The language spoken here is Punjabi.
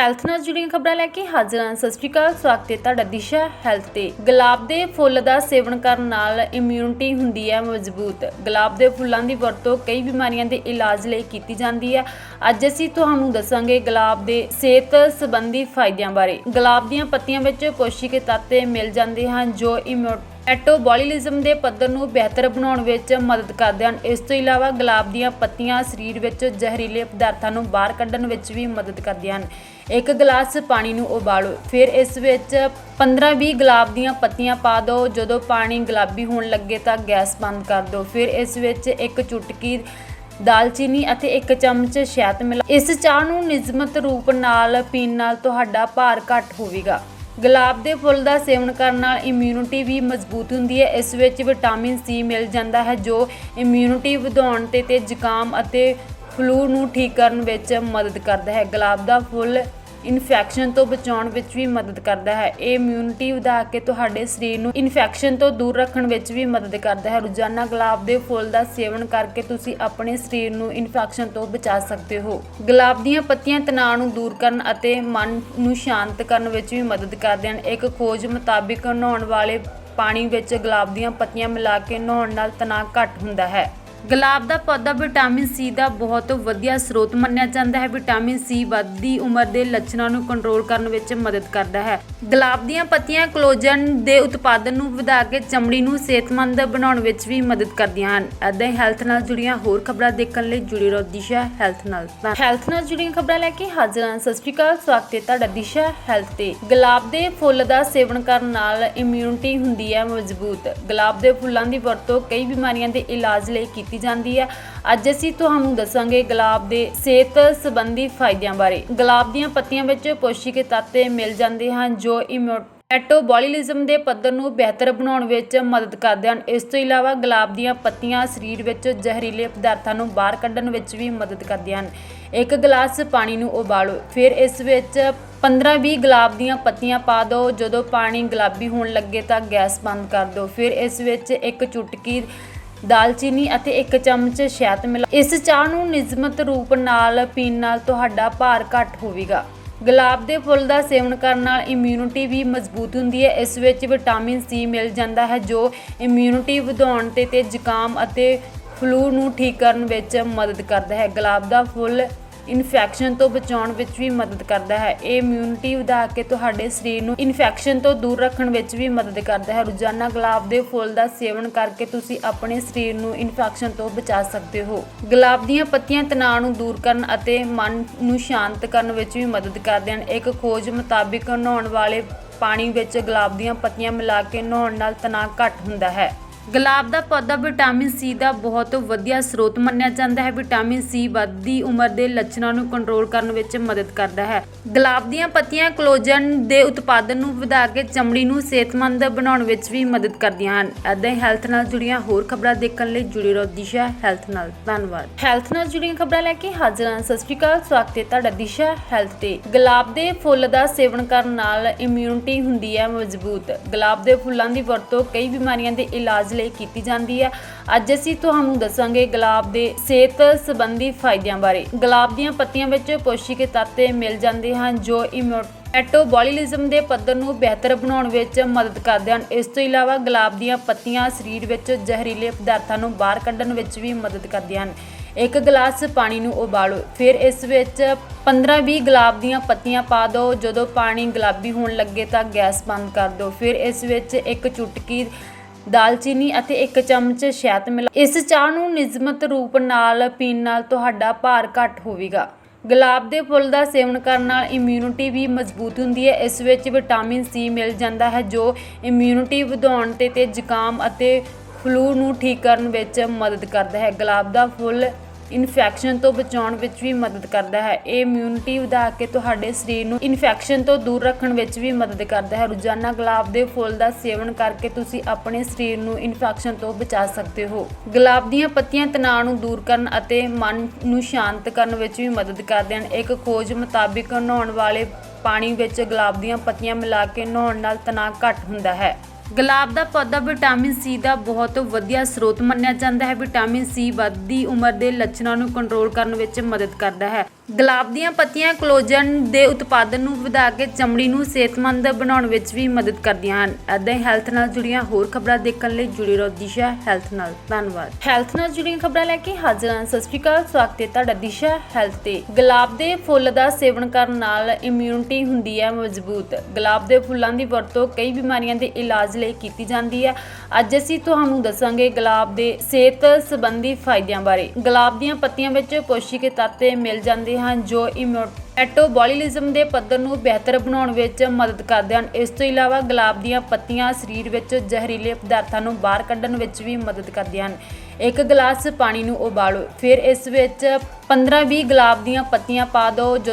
ਹੈਲਥ ਨਾਲ ਜੁੜੀਆਂ ਖਬਰਾਂ ਲੈ ਕੇ ਹਾਜ਼ਰ ਹਾਂ। ਸਤਿ ਸ਼੍ਰੀ ਅਕਾਲ, ਸਵਾਗਤ ਹੈ ਤੁਹਾਡਾ ਦਿਸ਼ਾ ਹੈਲਥ ਤੇ। ਗੁਲਾਬ ਦੇ ਫੁੱਲ ਦਾ ਸੇਵਨ ਕਰਨ ਨਾਲ ਇਮਿਊਨਿਟੀ ਹੁੰਦੀ ਹੈ ਮਜ਼ਬੂਤ। ਗੁਲਾਬ ਦੇ ਫੁੱਲਾਂ ਦੀ ਵਰਤੋਂ ਕਈ ਬਿਮਾਰੀਆਂ ਦੇ ਇਲਾਜ ਲਈ ਕੀਤੀ ਜਾਂਦੀ ਹੈ। ਅੱਜ ਅਸੀਂ ਤੁਹਾਨੂੰ ਦੱਸਾਂਗੇ ਗੁਲਾਬ ਦੇ ਸਿਹਤ ਸੰਬੰਧੀ ਫਾਇਦਿਆਂ ਬਾਰੇ। ਗੁਲਾਬ ਦੀਆਂ ਪੱਤੀਆਂ ਵਿੱਚ ਪੌਸ਼ਟਿਕ ਤੱਤ ਮਿਲ ਜਾਂਦੇ ਹਨ ਜੋ ਇਮਿਊ ਐਟੋਬੋਲਿਜ਼ਮ ਦੇ ਪੱਧਰ ਨੂੰ ਬਿਹਤਰ ਬਣਾਉਣ ਵਿੱਚ ਮਦਦ ਕਰਦੇ ਹਨ। ਇਸ ਤੋਂ ਇਲਾਵਾ ਗੁਲਾਬ ਦੀਆਂ ਪੱਤੀਆਂ ਸਰੀਰ ਵਿੱਚ ਜ਼ਹਿਰੀਲੇ ਪਦਾਰਥਾਂ ਨੂੰ ਬਾਹਰ ਕੱਢਣ ਵਿੱਚ ਵੀ ਮਦਦ ਕਰਦੀਆਂ ਹਨ। ਇੱਕ ਗਲਾਸ ਪਾਣੀ ਨੂੰ ਉਬਾਲੋ। ਫਿਰ ਇਸ ਵਿੱਚ 15-20 ਗੁਲਾਬ ਦੀਆਂ ਪੱਤੀਆਂ ਪਾ ਦਿਓ ਜਦੋਂ ਪਾਣੀ ਗੁਲਾਬੀ ਹੋਣ ਲੱਗੇ ਤਾਂ ਗੈਸ ਬੰਦ ਕਰ ਦਿਓ ਫਿਰ ਇਸ ਵਿੱਚ ਇੱਕ ਚੁਟਕੀ ਦਾਲਚੀਨੀ ਅਤੇ ਇੱਕ ਚਮਚ ਸ਼ਹਿਦ ਮਿਲਾ ਇਸ ਚਾਹ ਨੂੰ ਨਿਯਮਤ ਰੂਪ ਨਾਲ ਪੀਣ ਨਾਲ ਤੁਹਾਡਾ ਭਾਰ ਘੱਟ ਹੋਵੇਗਾ। ਗੁਲਾਬ ਦੇ ਫੁੱਲ ਦਾ ਸੇਵਨ ਕਰਨ ਨਾਲ ਇਮਿਊਨਿਟੀ ਵੀ ਮਜ਼ਬੂਤ ਹੁੰਦੀ ਹੈ। ਇਸ ਵਿੱਚ ਵਿਟਾਮਿਨ ਸੀ ਮਿਲ ਜਾਂਦਾ ਹੈ, ਜੋ ਇਮਿਊਨਿਟੀ ਵਧਾਉਣ ਤੇ ਤੇ ਜ਼ੁਕਾਮ ਅਤੇ ਫਲੂ ਨੂੰ ਠੀਕ ਕਰਨ ਵਿੱਚ ਮਦਦ ਕਰਦਾ ਹੈ। ਗੁਲਾਬ ਦਾ ਫੁੱਲ ਇਨਫੈਕਸ਼ਨ ਤੋਂ ਬਚਾਉਣ ਵਿੱਚ ਵੀ ਮਦਦ ਕਰਦਾ ਹੈ। ਇਹ ਇਮਿਊਨਿਟੀ ਵਧਾ ਕੇ ਤੁਹਾਡੇ ਸਰੀਰ ਨੂੰ ਇਨਫੈਕਸ਼ਨ ਤੋਂ ਦੂਰ ਰੱਖਣ ਵਿੱਚ ਵੀ ਮਦਦ ਕਰਦਾ ਹੈ। ਰੋਜ਼ਾਨਾ ਗੁਲਾਬ ਦੇ ਫੁੱਲ ਦਾ ਸੇਵਨ ਕਰਕੇ ਤੁਸੀਂ ਆਪਣੇ ਸਰੀਰ ਨੂੰ ਇਨਫੈਕਸ਼ਨ ਤੋਂ ਬਚਾ ਸਕਦੇ ਹੋ। ਗੁਲਾਬ ਦੀਆਂ ਪੱਤੀਆਂ ਤਣਾਅ ਨੂੰ ਦੂਰ ਕਰਨ ਅਤੇ ਮਨ ਨੂੰ ਸ਼ਾਂਤ ਕਰਨ ਵਿੱਚ ਵੀ ਮਦਦ ਕਰਦੇ ਹਨ। ਇੱਕ ਖੋਜ ਮੁਤਾਬਿਕ ਨਹਾਉਣ ਵਾਲੇ ਪਾਣੀ ਵਿੱਚ ਗੁਲਾਬ ਦੀਆਂ ਪੱਤੀਆਂ ਮਿਲਾ ਕੇ ਨਹਾਉਣ ਨਾਲ ਤਣਾਅ ਘੱਟ ਹੁੰਦਾ ਹੈ। ਗੁਲਾਬ ਦਾ ਪੌਦਾ ਵਿਟਾਮਿਨ ਸੀ ਦਾ ਬਹੁਤ ਵਧੀਆ ਸਰੋਤ ਮੰਨਿਆ ਜਾਂਦਾ ਹੈ। ਵਿਟਾਮਿਨ ਸੀ ਵੱਧਦੀ ਉਮਰ ਦੇ ਲੱਛਣਾਂ ਨੂੰ ਕੰਟਰੋਲ ਕਰਨ ਵਿੱਚ ਮਦਦ ਕਰਦਾ ਹੈ। ਗੁਲਾਬ ਦੀਆਂ ਪੱਤੀਆਂ ਕੋਲੋਜਨ ਦੇ ਉਤਪਾਦਨ ਨੂੰ ਵਧਾ ਕੇ ਚਮੜੀ ਨੂੰ ਸਿਹਤਮੰਦ ਬਣਾਉਣ ਵਿੱਚ ਵੀ ਮਦਦ ਕਰਦੀਆਂ ਹਨ। ਐਦਾਂ ਹੀ ਹੈਲਥ ਨਾਲ ਜੁੜੀਆਂ ਹੋਰ ਖਬਰਾਂ ਦੇਖਣ ਲਈ ਜੁੜੀ ਰਹੋ ਦਿਸ਼ਾ ਹੈਲਥ ਨਾਲ। ਹੈਲਥ ਨਾਲ ਜੁੜੀਆਂ ਖਬਰਾਂ ਲੈ ਕੇ ਹਾਜ਼ਰ ਹਾਂ। ਸਤਿ ਸ਼੍ਰੀ ਅਕਾਲ, ਸਵਾਗਤ ਹੈ ਤੁਹਾਡਾ ਦਿਸ਼ਾ ਹੈਲਥ ਤੇ। ਗੁਲਾਬ ਦੇ ਫੁੱਲ ਦਾ ਸੇਵਨ ਕਰਨ ਨਾਲ ਇਮਿਊਨਿਟੀ ਹੁੰਦੀ ਹੈ ਮਜ਼ਬੂਤ। ਗੁਲਾਬ ਦੇ ਫੁੱਲਾਂ ਦੀ ਵਰਤੋਂ ਕਈ ਬਿਮਾਰੀਆਂ ਦੇ ਇਲਾਜ ਲਈ ਕੀਤੀ ਕੀਤੀ ਜਾਂਦੀ ਹੈ ਅੱਜ ਅਸੀਂ ਤੁਹਾਨੂੰ ਦੱਸਾਂਗੇ ਗੁਲਾਬ ਦੇ ਸਿਹਤ ਸੰਬੰਧੀ ਫਾਇਦਿਆਂ ਬਾਰੇ। ਗੁਲਾਬ ਦੀਆਂ ਪੱਤੀਆਂ ਵਿੱਚ ਪੌਸ਼ਟਿਕ ਤੱਤ ਮਿਲ ਜਾਂਦੇ ਹਨ, ਜੋ ਇਮਿਊ ਐਟੋਬੋਲਿਜ਼ਮ ਦੇ ਪੱਧਰ ਨੂੰ ਬਿਹਤਰ ਬਣਾਉਣ ਵਿੱਚ ਮਦਦ ਕਰਦੇ ਹਨ। ਇਸ ਤੋਂ ਇਲਾਵਾ ਗੁਲਾਬ ਦੀਆਂ ਪੱਤੀਆਂ ਸਰੀਰ ਵਿੱਚ ਜ਼ਹਿਰੀਲੇ ਪਦਾਰਥਾਂ ਨੂੰ ਬਾਹਰ ਕੱਢਣ ਵਿੱਚ ਵੀ ਮਦਦ ਕਰਦੀਆਂ ਹਨ। ਇੱਕ ਗਲਾਸ ਪਾਣੀ ਨੂੰ ਉਬਾਲੋ। ਫਿਰ ਇਸ ਵਿੱਚ 15-20 ਗੁਲਾਬ ਦੀਆਂ ਪੱਤੀਆਂ ਪਾ ਦਿਓ। ਜਦੋਂ ਪਾਣੀ ਗੁਲਾਬੀ ਹੋਣ ਲੱਗੇ ਤਾਂ ਗੈਸ ਬੰਦ ਕਰ ਦਿਓ। ਫਿਰ ਇਸ ਵਿੱਚ ਇੱਕ ਚੁਟਕੀ ਦਾਲਚੀਨੀ ਅਤੇ ਇੱਕ ਚਮਚ ਸ਼ਹਿਦ ਮਿਲਾ। ਇਸ ਚਾਹ ਨੂੰ ਨਿਯਮਤ ਰੂਪ ਨਾਲ ਪੀਣ ਨਾਲ ਤੁਹਾਡਾ ਭਾਰ ਘੱਟ ਹੋਵੇਗਾ। ਗੁਲਾਬ ਦੇ ਫੁੱਲ ਦਾ ਸੇਵਨ ਕਰਨ ਨਾਲ ਇਮਿਊਨਿਟੀ ਵੀ ਮਜ਼ਬੂਤ ਹੁੰਦੀ ਹੈ। ਇਸ ਵਿੱਚ ਵਿਟਾਮਿਨ ਸੀ ਮਿਲ ਜਾਂਦਾ ਹੈ, ਜੋ ਇਮਿਊਨਿਟੀ ਵਧਾਉਣ ਤੇ ਤੇ ਜ਼ੁਕਾਮ ਅਤੇ ਫਲੂ ਨੂੰ ਠੀਕ ਕਰਨ ਵਿੱਚ ਮਦਦ ਕਰਦਾ ਹੈ। ਗੁਲਾਬ ਦਾ ਫੁੱਲ ਇਨਫੈਕਸ਼ਨ ਤੋਂ ਬਚਾਉਣ ਵਿੱਚ ਵੀ ਮਦਦ ਕਰਦਾ ਹੈ। ਇਹ ਇਮਿਊਨਿਟੀ ਵਧਾ ਕੇ ਤੁਹਾਡੇ ਸਰੀਰ ਨੂੰ ਇਨਫੈਕਸ਼ਨ ਤੋਂ ਦੂਰ ਰੱਖਣ ਵਿੱਚ ਵੀ ਮਦਦ ਕਰਦਾ ਹੈ। ਰੋਜ਼ਾਨਾ ਗੁਲਾਬ ਦੇ ਫੁੱਲ ਦਾ ਸੇਵਨ ਕਰਕੇ ਤੁਸੀਂ ਆਪਣੇ ਸਰੀਰ ਨੂੰ ਇਨਫੈਕਸ਼ਨ ਤੋਂ ਬਚਾ ਸਕਦੇ ਹੋ। ਗੁਲਾਬ ਦੀਆਂ ਪੱਤੀਆਂ ਤਣਾਅ ਨੂੰ ਦੂਰ ਕਰਨ ਅਤੇ ਮਨ ਨੂੰ ਸ਼ਾਂਤ ਕਰਨ ਵਿੱਚ ਵੀ ਮਦਦ ਕਰਦੇ ਹਨ। ਇੱਕ ਖੋਜ ਮੁਤਾਬਿਕ ਨਹਾਉਣ ਵਾਲੇ ਪਾਣੀ ਵਿੱਚ ਗੁਲਾਬ ਦੀਆਂ ਪੱਤੀਆਂ ਮਿਲਾ ਕੇ ਨਹਾਉਣ ਨਾਲ ਤਣਾਅ ਘੱਟ ਹੁੰਦਾ ਹੈ। ਗੁਲਾਬ ਦਾ ਪੌਦਾ ਵਿਟਾਮਿਨ ਸੀ ਦਾ ਬਹੁਤ ਵਧੀਆ ਸਰੋਤ ਮੰਨਿਆ ਜਾਂਦਾ ਹੈ। ਵਿਟਾਮਿਨ ਸੀ ਵੱਧਦੀ ਉਮਰ ਦੇ ਲੱਛਣਾਂ ਨੂੰ ਕੰਟਰੋਲ ਕਰਨ ਵਿੱਚ ਮਦਦ ਕਰਦਾ ਹੈ। ਗੁਲਾਬ ਦੀਆਂ ਪੱਤੀਆਂ ਕੋਲੋਜਨ ਦੇ ਉਤਪਾਦਨ ਨੂੰ ਵਧਾ ਕੇ ਚਮੜੀ ਨੂੰ ਸਿਹਤਮੰਦ ਬਣਾਉਣ ਵਿੱਚ ਵੀ ਮਦਦ ਕਰਦੀਆਂ ਹਨ। ਐਦਾਂ ਹੀ ਹੈਲਥ ਨਾਲ ਜੁੜੀਆਂ ਹੋਰ ਖਬਰਾਂ ਦੇਖਣ ਲਈ ਜੁੜੀ ਰਹੋ ਦਿਸ਼ਾ ਹੈਲਥ ਨਾਲ। ਧੰਨਵਾਦ। ਹੈਲਥ ਨਾਲ ਜੁੜੀਆਂ ਖਬਰਾਂ ਲੈ ਕੇ ਹਾਜ਼ਰ ਹਾਂ। ਸਤਿ ਸ਼੍ਰੀ ਅਕਾਲ। ਸਵਾਗਤ ਹੈ ਤੁਹਾਡਾ ਦਿਸ਼ਾ ਹੈਲਥ ਤੇ। ਗੁਲਾਬ ਦੇ ਫੁੱਲ ਦਾ ਸੇਵਨ ਕਰਨ ਨਾਲ ਇਮਿਊਨਿਟੀ ਹੁੰਦੀ ਹੈ ਮਜ਼ਬੂਤ। ਗੁਲਾਬ ਦੇ ਫੁੱਲਾਂ ਦੀ ਵਰਤੋਂ ਕਈ ਬਿਮਾਰੀਆਂ ਦੇ ਇਲਾਜ ਲਈ ਕੀਤੀ ਜਾਂਦੀ ਹੈ। ਅੱਜ ਅਸੀਂ ਤੁਹਾਨੂੰ ਦੱਸਾਂਗੇ ਗੁਲਾਬ ਦੇ ਸਿਹਤ ਸੰਬੰਧੀ ਫਾਇਦਿਆਂ ਬਾਰੇ। ਗੁਲਾਬ ਦੀਆਂ ਪੱਤੀਆਂ ਵਿੱਚ ਪੌਸ਼ਟਿਕ ਤੱਤ ਮਿਲ ਜਾਂਦੇ ਹਨ, ਜੋ ਇਮਿਊ ਐਟੋਬੋਲਿਜ਼ਮ ਦੇ ਪੱਧਰ ਨੂੰ ਬਿਹਤਰ ਬਣਾਉਣ ਵਿੱਚ ਮਦਦ ਕਰਦੇ ਹਨ। ਇਸ ਤੋਂ ਇਲਾਵਾ ਗੁਲਾਬ ਦੀਆਂ ਪੱਤੀਆਂ ਸਰੀਰ ਵਿੱਚ ਜ਼ਹਿਰੀਲੇ ਪਦਾਰਥਾਂ ਨੂੰ ਬਾਹਰ ਕੱਢਣ ਵਿੱਚ ਵੀ ਮਦਦ ਕਰਦੀਆਂ ਹਨ। ਇੱਕ ਗਲਾਸ ਪਾਣੀ ਨੂੰ ਉਬਾਲੋ। ਫਿਰ ਇਸ ਵਿੱਚ 15-20 ਗੁਲਾਬ ਦੀਆਂ ਪੱਤੀਆਂ ਪਾ ਦਿਓ। ਜਦੋਂ ਪਾਣੀ ਗੁਲਾਬੀ ਹੋਣ ਲੱਗੇ ਤਾਂ ਗੈਸ ਬੰਦ ਕਰ ਦਿਓ। ਫਿਰ ਇਸ ਵਿੱਚ ਇੱਕ ਚੁਟਕੀ ਦਾਲਚੀਨੀ ਅਤੇ ਇੱਕ ਚਮਚ ਸ਼ਹਿਦ ਮਿਲਾ ਇਸ ਚਾਹ ਨੂੰ ਨਿਯਮਿਤ ਰੂਪ ਨਾਲ ਪੀਣ ਨਾਲ ਤੁਹਾਡਾ ਭਾਰ ਘੱਟ ਹੋਵੇਗਾ। ਗੁਲਾਬ ਦੇ ਫੁੱਲ ਦਾ ਸੇਵਨ ਕਰਨ ਨਾਲ ਇਮਿਊਨਿਟੀ ਵੀ ਮਜ਼ਬੂਤ ਹੁੰਦੀ ਹੈ। ਇਸ ਵਿੱਚ ਵਿਟਾਮਿਨ ਸੀ ਮਿਲ ਜਾਂਦਾ ਹੈ, ਜੋ ਇਮਿਊਨਿਟੀ ਵਧਾਉਣ ਤੇ ਤੇ ਜ਼ੁਕਾਮ ਅਤੇ ਫਲੂ ਨੂੰ ਠੀਕ ਕਰਨ ਵਿੱਚ ਮਦਦ ਕਰਦਾ ਹੈ। ਗੁਲਾਬ ਦਾ ਫੁੱਲ ਇਨਫੈਕਸ਼ਨ ਤੋਂ ਬਚਾਉਣ ਵਿੱਚ ਵੀ ਮਦਦ ਕਰਦਾ ਹੈ। ਇਹ ਇਮਿਊਨਿਟੀ ਵਧਾ ਕੇ ਤੁਹਾਡੇ ਸਰੀਰ ਨੂੰ ਇਨਫੈਕਸ਼ਨ ਤੋਂ ਦੂਰ ਰੱਖਣ ਵਿੱਚ ਵੀ ਮਦਦ ਕਰਦਾ ਹੈ। ਰੋਜ਼ਾਨਾ ਗੁਲਾਬ ਦੇ ਫੁੱਲ ਦਾ ਸੇਵਨ ਕਰਕੇ ਤੁਸੀਂ ਆਪਣੇ ਸਰੀਰ ਨੂੰ ਇਨਫੈਕਸ਼ਨ ਤੋਂ ਬਚਾ ਸਕਦੇ ਹੋ। ਗੁਲਾਬ ਦੀਆਂ ਪੱਤੀਆਂ ਤਣਾਅ ਨੂੰ ਦੂਰ ਕਰਨ ਅਤੇ ਮਨ ਨੂੰ ਸ਼ਾਂਤ ਕਰਨ ਵਿੱਚ ਵੀ ਮਦਦ ਕਰਦੇ ਹਨ। ਇੱਕ ਖੋਜ ਮੁਤਾਬਿਕ ਨਹਾਉਣ ਵਾਲੇ ਪਾਣੀ ਵਿੱਚ ਗੁਲਾਬ ਦੀਆਂ ਪੱਤੀਆਂ ਮਿਲਾ ਕੇ ਨਹਾਉਣ ਨਾਲ ਤਣਾਅ ਘੱਟ ਹੁੰਦਾ ਹੈ। ਗੁਲਾਬ ਦਾ ਪੌਦਾ ਵਿਟਾਮਿਨ ਸੀ ਦਾ ਬਹੁਤ ਵਧੀਆ ਸਰੋਤ ਮੰਨਿਆ ਜਾਂਦਾ ਹੈ। ਵਿਟਾਮਿਨ ਸੀ ਵੱਧਦੀ ਉਮਰ ਦੇ ਲੱਛਣਾਂ ਨੂੰ ਕੰਟਰੋਲ ਕਰਨ ਵਿੱਚ ਮਦਦ ਕਰਦਾ ਹੈ। ਗੁਲਾਬ ਦੀਆਂ ਪੱਤੀਆਂ ਕੋਲੋਜਨ ਦੇ ਉਤਪਾਦਨ ਨੂੰ ਵਧਾ ਕੇ ਚਮੜੀ ਨੂੰ ਸਿਹਤਮੰਦ ਬਣਾਉਣ ਵਿੱਚ ਵੀ ਮਦਦ ਕਰਦੀਆਂ ਹਨ। ਐਦਾਂ ਹੀ ਹੈਲਥ ਨਾਲ ਜੁੜੀਆਂ ਹੋਰ ਖਬਰਾਂ ਦੇਖਣ ਲਈ ਜੁੜੇ ਰਹੋ ਦਿਸ਼ਾ ਹੈਲਥ ਨਾਲ। ਧੰਨਵਾਦ। ਹੈਲਥ ਨਾਲ ਜੁੜੀਆਂ ਖਬਰਾਂ ਲੈ ਕੇ ਹਾਜ਼ਰ ਹਾਂ। ਸਤਿ ਸ਼੍ਰੀ ਅਕਾਲ। ਸਵਾਗਤ ਹੈ ਤੁਹਾਡਾ ਦਿਸ਼ਾ ਹੈਲਥ ਤੇ। ਗੁਲਾਬ ਦੇ ਫੁੱਲ ਦਾ ਸੇਵਨ ਕਰਨ ਨਾਲ ਇਮਿਊਨਿਟੀ ਹੁੰਦੀ ਹੈ ਮਜ਼ਬੂਤ। ਗੁਲਾਬ ਦੇ ਫੁੱਲਾਂ ਦੀ ਵਰਤੋਂ ਕਈ ਬਿਮਾਰੀਆਂ ਦੇ ਇਲਾਜ ਲਈ ਕੀਤੀ ਜਾਂਦੀ ਹੈ। ਅੱਜ ਅਸੀਂ ਤੁਹਾਨੂੰ ਦੱਸਾਂਗੇ ਗੁਲਾਬ ਦੇ ਸਿਹਤ ਸੰਬੰਧੀ ਫਾਇਦਿਆਂ ਬਾਰੇ। ਗੁਲਾਬ ਦੀਆਂ ਪੱਤੀਆਂ ਵਿੱਚ ਪੌਸ਼ਟਿਕ ਤੱਤ ਮਿਲ ਜਾਂਦੇ ਹਨ ਜੋ ਮੈਟਾਬੋਲਿਜ਼ਮ ਦੇ ਪੱਧਰ ਨੂੰ ਬਿਹਤਰ ਬਣਾਉਣ ਵਿੱਚ ਮਦਦ ਕਰਦੇ ਹਨ। ਇਸ ਤੋਂ ਇਲਾਵਾ ਗੁਲਾਬ ਦੀਆਂ ਪੱਤੀਆਂ ਸਰੀਰ ਵਿੱਚ ਜ਼ਹਿਰੀਲੇ ਪਦਾਰਥਾਂ ਨੂੰ ਬਾਹਰ ਕੱਢਣ ਵਿੱਚ ਵੀ ਮਦਦ ਕਰਦੀਆਂ ਹਨ। ਇੱਕ ਗਲਾਸ ਪਾਣੀ ਨੂੰ ਉਬਾਲੋ। ਫਿਰ ਇਸ ਵਿੱਚ 15-20 ਗੁਲਾਬ ਦੀਆਂ ਪੱਤੀਆਂ ਪਾ ਦਿਓ